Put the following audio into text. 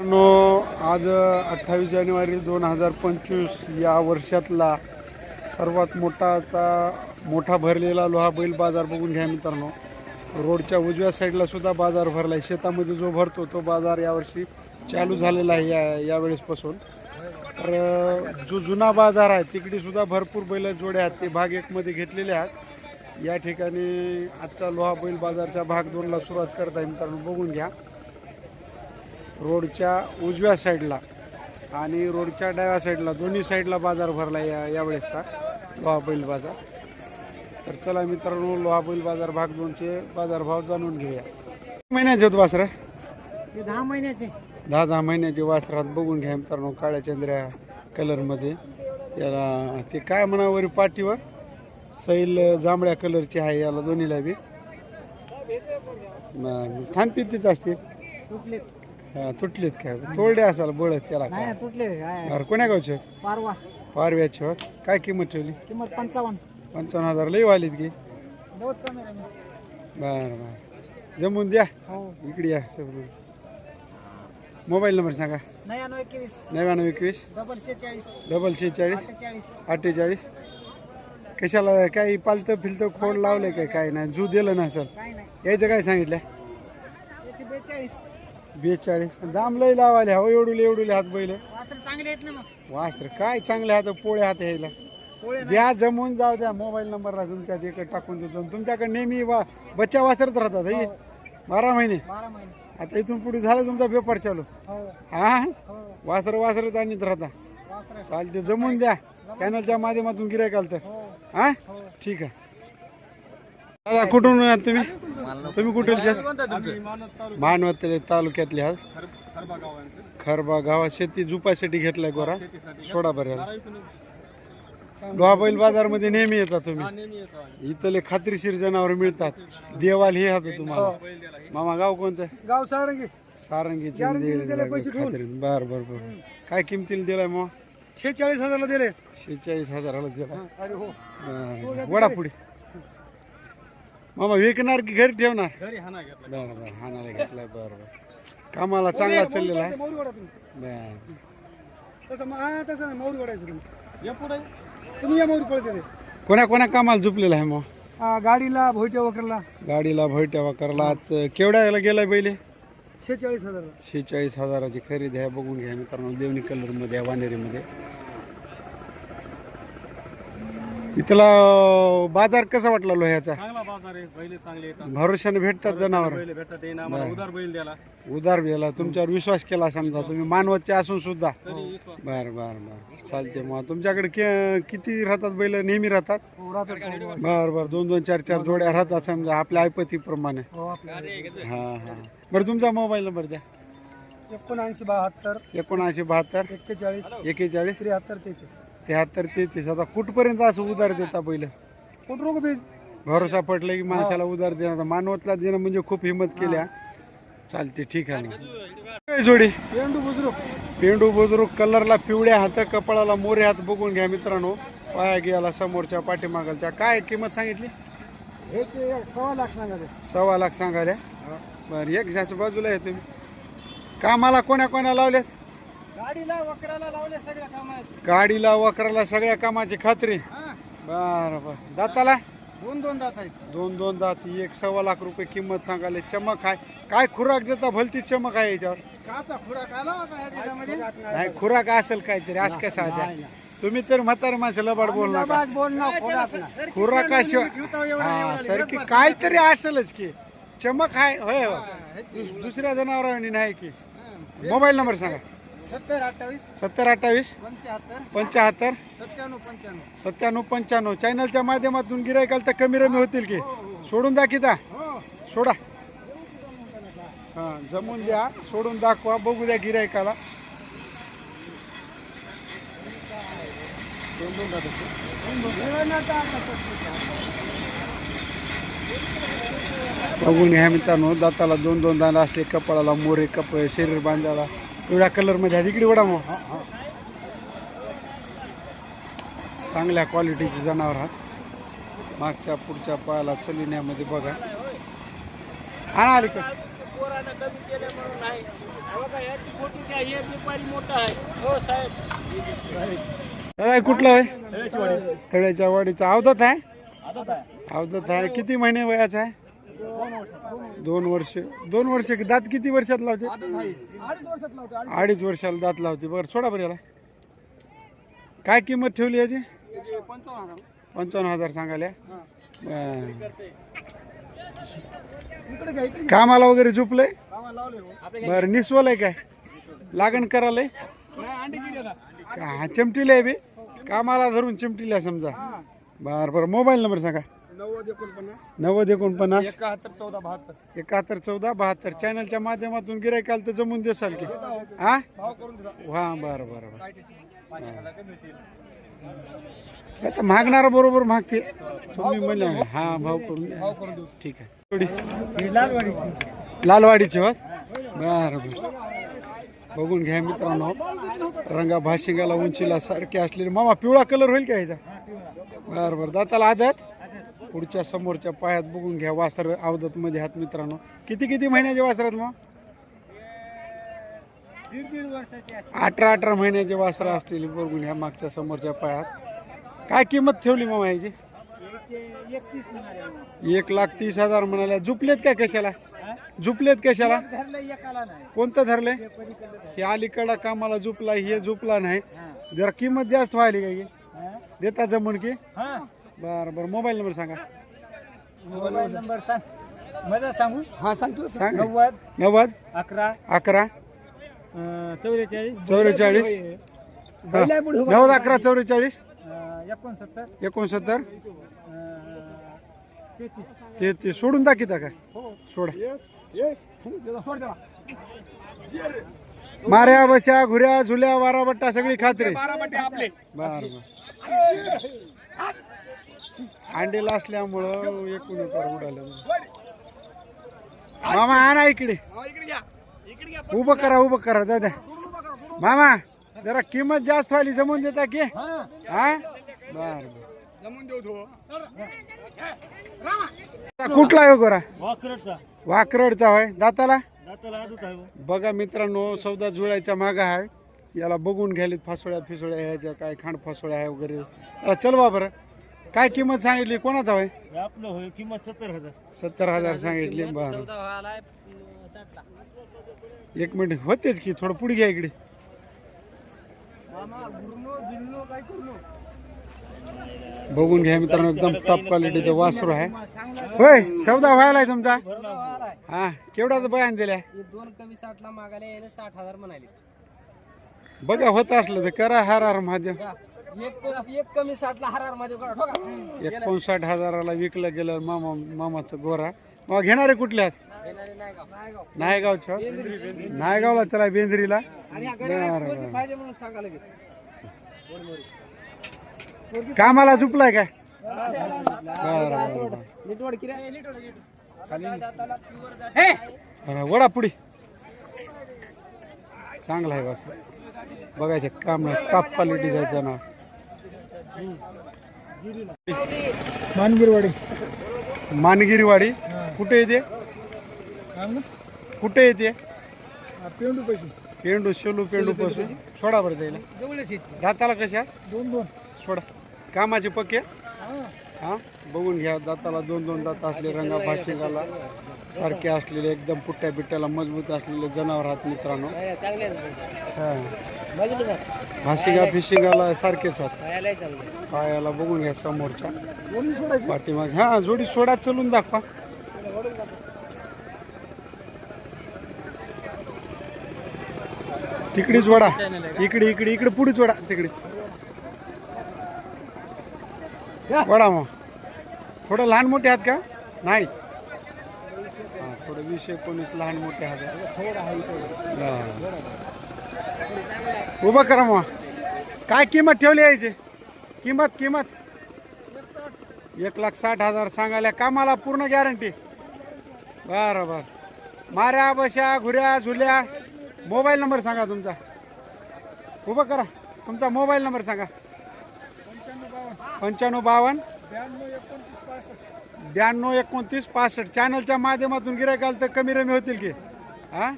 मित्रांनो, आज अठ्ठावीस जानेवारी दोन हजार पंचवीस या वर्षातला सर्वात मोठा आता मोठा भरलेला लोहा बैल बाजार बघून घ्या मित्रांनो. रोडच्या उजव्या साईडला सुद्धा बाजार भरला आहे शेतामध्ये जो भरतो तो बाजार यावर्षी चालू झालेला आहे या यावेळेसपासून तर जो जुना बाजार आहे तिकडे सुद्धा भरपूर बैल जोड्या आहेत. ते भाग एकमध्ये घेतलेले आहेत. या ठिकाणी आजचा लोहा बैल बाजारच्या भाग दोनला सुरुवात करत आहे मित्रांनो. बघून घ्या. रोडच्या उजव्या साईडला आणि रोडच्या डाव्या साईडला दोन्ही साईडला बाजार भरला या यावेळेसचा लोहा बैल बाजार. तर चला मित्रांनो लोहा बैल बाजार भाग दोनचे बाजारभाव जाणून घेऊया. महिन्याचे होत वासरा? दहा महिन्याचे. दहा दहा महिन्याचे वासरात बघून घ्या मित्रांनो काळ्या चंद्र्या कलरमध्ये. त्याला ते काय म्हणावरी पाठीवर? सैल जांभळ्या कलरची आहे याला दोन्हीला बी. थानपितीच असतील. हा, तुटलीत काय? तोडले असाल बळत त्याला काय? नाही तुटले काय? बरं कोण्या गावचे पारवा. पारव्याचे होत काय किंमत ठेवली? किंमत पंचावन्न. पंचावन्न हजार लई वालीत की बहुत कमी आहे. बरं बरं. जमून द्या. हो. इकडे या सगळं. मोबाईल नंबर सांगा. नव्याण्णव एकवीस. नव्याण्णव एकवीस. डबल शेचाळीस डबल शेहेचाळीस अठ्ठेचाळीस. अठ्ठेचाळीस. कशाला काही पालतं फिलतं खोड लावले काय काय नाही? जू दिलं ना सर. नाही. यायचं काय सांगितलं? त्याचे बेचाळीस. बेचाळीस. दाम लई लावाले हो एवढुले एवढुले हात बैल. वासर चांगले आहेत ना मग. वासर काय चांगले हात पोळे हात यायला. पोळे द्या जमून जाऊ द्या मोबाईल नंबरला तुमच्या तिकडे टाकून देतो. तुमच्याकडे नेहमी वा बच्चा वासरत राहतात हे? बारा महिने. बारा महिने. आता इथून पुढे झालं तुमचा पेपर चालू. हो. हा? हो. वासर वासरच आणत राहता. वासर. चालते जमून द्या. चॅनलच्या माध्यमातून गिरायक आलं तर हो. हा? हो. ठीक आहे. दादा कुठून आहात तुम्ही? तुम्ही कुठे मानवत तालुक्यातले आहात. खरबा गावात शेती जुपासाठी घेतलाय गोरा. सोडा बऱ्याला लोहा बैल बाजारमध्ये नेहमी येतात तुम्ही. इथले खात्रीशीर जनावर मिळतात. देवाल हे हात तुम्हाला. मामा गाव कोणतं? गाव सारंगी. सारंगी दिले पैसे बर बर बर. काय किमतीला दिलाय मग शेचाळीस हजारला दिले. शेहेचाळीस हजाराला दिला हो बरं. वडा पुढे मामा विकणार की घरी ठेवणार? बरं बरं हाणाला घेतलाय बरं बरं. कामाला चांगला चाललेला आहे. मौरी तुम्ही. बरं. तसं मग हा तसं नाही मौरी वाडायचं तुम्ही. तुम्ही या मौरी पळते ते. कोण्या कोण्या कामाला झुपलेला आहे मग हा, गाडीला भोयट्या वगैरेला गाडीला भैट्या करायला आज केवढ्याला गेलाय पहिले शेचाळीस हजार. शेहेचाळीस हजाराची खरेदी आहे. बघून घ्या मित्रांनो देवणी कलरमध्ये आहे वानेरीमध्ये. इथला बाजार कसा वाटला लोह्याचा? चांगला बाजार आहे बैल चांगले येतात. भरोशाने भेटतात जनावर. बैल भेटतात येईन आम्हाला उदार बैल द्याला उधार दिला तुमच्यावर विश्वास केला समजा तुम्ही मानवतचे असून सुद्धा. तरी विश्वास. बर बर बर. चालते मग. तुमच्याकडे कि- किती राहतात बैल? नेहमी राहतात? हो राहतात बर बर. दोन दोन चार चार जोड्या राहतात समजा आपल्या ऐपतीप्रमाणे. हो हा हा. बरं तुमचा मोबाईल नंबर द्या. एकोणऐंशी बहात्तर. एकोणऐंशी बहात्तर. एक्केचाळीस. एकेचाळीस त्र्याहत्तर तेहतीस. त्र्याहत्तर तेहतीस. आता कुठपर्यंत असं उधार देता पहिलं कुठं रोग भरोसा पटला की माणसाला उधार देणार. मानवतला देणं म्हणजे खूप हिंमत केल्या चालते ठीक आहे ना. काय जोडी. पेंडू बुजुर्ग पेंडू बुजुर्ग कलरला पिवळ्या हात कपाळाला मोरे हात बघून घ्या मित्रांनो. पाया गेला समोरच्या पाठीमागलच्या. काय किंमत सांगितली? सव्वा लाख सांगाले सव्वा लाख सांगायला. बरं एक ह्याच्या बाजूला आहे तुम्ही. कामाला कोण्या कोण्या लावल्यात? गाडीला वकराला लावले सगळ्या कामात गाडीला वकराला सगळ्या कामाची खात्री. बरं बरं. दाताला? दोन दोन दात आहेत. दोन दोन दात एक सव्वा लाख रुपये किंमत सांगायला चमक आहे. काय खुराक देता भलती चमक आहे याच्यावर? काचा खुराक आला ह्या नाही. खुराक असेल काहीतरी आज कसा तुम्ही तर म्हातारे माणसं लबाड बोल नका. बोल ना खुराक ना खुराकाशिवाय हा, सारखी काहीतरी असेलच की. चमक आहे होय हो. दुस- दुसऱ्या जनावरांनी नाही की. मोबाईल नंबर सांगा. सत्तर अठ्ठावीस सत्तर अठ्ठावीस पंच्याहत्तर पंच्याहत्तर सत्त्याण्णव पंच्याण्णव. सत्त्याण्णव पंच्याण्णव. चॅनलच्या माध्यमातून गिरायकाल तर कमी रमी होतील की? सोडून दाखिता हो. सोडा. हा जमून द्या सोडून दाखवा बघू द्या गिरायकाला. बघून घ्या मित्रांनो दाताला दोन दोन दांड असले कपाळाला मोरे कप शरीर बांधायला. एवढ्या कलरमध्ये आहे. तिकडे वडा मग चांगल्या क्वालिटीचे जनावर आहात. मागच्या पुढच्या पायाला चलिण्यामध्ये बघा. आणा आली का पोरानं कमी केलं म्हणून नाही हे बघा याची फोटो घ्या हे व्यापारी मोठा आहे. हो साहेब. दादा कुठला आहे? तळ्याच्या वाडीचा. अवधत आहे? अवधत आहे. किती महिने वयाचा आहे? दोन वर्ष. दोन वर्ष दात किती वर्षात लावते? अडीच वर्षाला दात लावते. बरं सोडा बरं याला. काय किंमत ठेवली याची? पंचावन्न हजार पंचावन्न हजार कामाला वगैरे झोपलंय? बरं निसवलंय काय? लागण करायलंय? हा अंडी चिमटीला आहे बी. कामाला धरून चिमटीला समजा. बरं बरं मोबाईल नंबर सांगा. नव्वद एकोणपन्नास. नव्वद एकोणपन्नास. एकाहत्तर चौदा बहात्तर. एकाहत्तर चौदा बहात्तर. चॅनलच्या माध्यमातून गिरायकाल तर जमून देसाल की. हा. भाव करून दिला हा बरं बरं बरं. आता मागणार बरोबर मागते तुम्ही म्हणले हा भाव करून द्या. ठीक आहे. थोडी. लालवाडीची होत बरं बरं. बघून घ्या मित्रांनो. रंगा भाशिंगाला उंचीला सारखे असलेले. मामा पिवळा कलर होईल का ह्याचा? बरं बरं. दाताला आदत? पुढच्या समोरच्या पायात बघून घ्या वासर अवधतमध्ये हात मित्रांनो. किती किती महिन्याचे वासर आहेत मग? अठरा अठरा महिन्याचे वासर असतील बघून घ्या मागच्या समोरच्या पायात. काय किंमत ठेवली मग याची एक लाख तीस हजार म्हणाल्या. झुपलेत काय कशाला? झुपलेत कशाला? कोणतं धरले? हे अलीकडं कामाला झुपला हे झुपला नाही. जरा किंमत जास्त व्हायली काय देता जमण की? बरं बरं. मोबाईल नंबर सांगा. मोबाईल नंबर सांग. माझा सांगू? हा सांगतो सांग. नव्वद नव्वद अकरा अकरा चौवेचाळीस. चौवेचाळीस. हा. नव्वद अकरा चौवेचाळीस. एकोणसत्तर. एकोणसत्तर. ते ते सोडून दाखिता काय? सोडा. माऱ्या बशा घुऱ्या झुल्या वाराबट्टा सगळी खात्री. आपले. बर बर. अंडीला असल्यामुळं एकूण एकर उडालं मामा आणा इकडे. उभं करा उभं करा दादा मामा जरा किंमत जास्त व्हायली जमून देता की? हा? बर कुठला आहे हो गोरा? वाकरडचा. होय. दाताला? आहे बघा मित्रांनो सौदा जुळायच्या मागा आहे. याला बघून घ्यायलेत फासोळ्या फिसोळ्या ह्याच्या काय खांड फासोळ्या आहे वगैरे. चल बा बरं. काय किंमत सांगितली? कोणाचा होय? आपलं होय किंमत सत्तर हजार. सत्तर हजार सांगितली बरं. एक मिनिट होतेच की थोडं पुढे घ्या इकडे. बघून घ्या मित्रांनो एकदम टॉप क्वालिटीचं वासरू आहे. होय सौदा व्हायला तुमचा? हा केवढा बयान दिल्या? दोन कमी साठला मागायला साठ हजार म्हणाले. बघा होत असलं तर करा हार हार महादेव एक एक कमी साठला हरारमध्ये करा ठोका एकोणसाठ हजाराला विकलं गेलं मामा मामाचं गोरा. मग घेणारे कुठले आहेत? येणारे नाही का नायगावच्या? नायगावला चला बेंद्रीला. बरं, बरं. पाहिजे म्हणून सांगा लगेच. कामाला झुपलाय काय? बरं, बरं, बरं. नीटवड किरा? बरं, वडा पुढे. चांगला आहे बस. बघायचे काम नाही टॉप क्वालिटी जायचं ना. मानगिरवाडी. मानगिरीवाडी. कुठे येते? कुठे येते? पेंडू पैसे पेंडू शेलू पेंडू पासून. सोडा बरं जवळच दाताला कशा? दोन दोन. सोडा. कामाचे पक्के? हा. बघून घ्या दाताला दोन दोन दात असले रंगा भाशिंगाला सारखे असलेले एकदम पुट्ट्या बिट्ट्याला मजबूत असलेले जनावर आहात मित्रांनो. हा मजबूत भाशिंगा फिशिंगाला सारखेच आहात. पायाला बघून घ्या समोरच्या. पाठीमाग. हा जोडी सोडा चलून दाखवा. तिकडेच वडा इकडे इकडे इकडे पुढेच वडा तिकडे. वडा मग. थोडं लहान मोठे आहात का? नाही. हा, थोडं वीस एकोणीस लहान मोठे आहात. उभं करा मग. काय किंमत ठेवली यायची किंमत किंमत? एक लाख साठ हजार सांगायला कामाला पूर्ण गॅरंटी बरं बरं. माऱ्या बशा घुऱ्या झुल्या. मोबाईल नंबर सांगा तुमचा. उभं करा. तुमचा मोबाईल नंबर सांगा. पंच्याण्णव बावन्न ब्याण्णव एकोणतीस पासष्ट. चॅनलच्या माध्यमातून गिरायकाल तर कमी रमी होतील की. हां?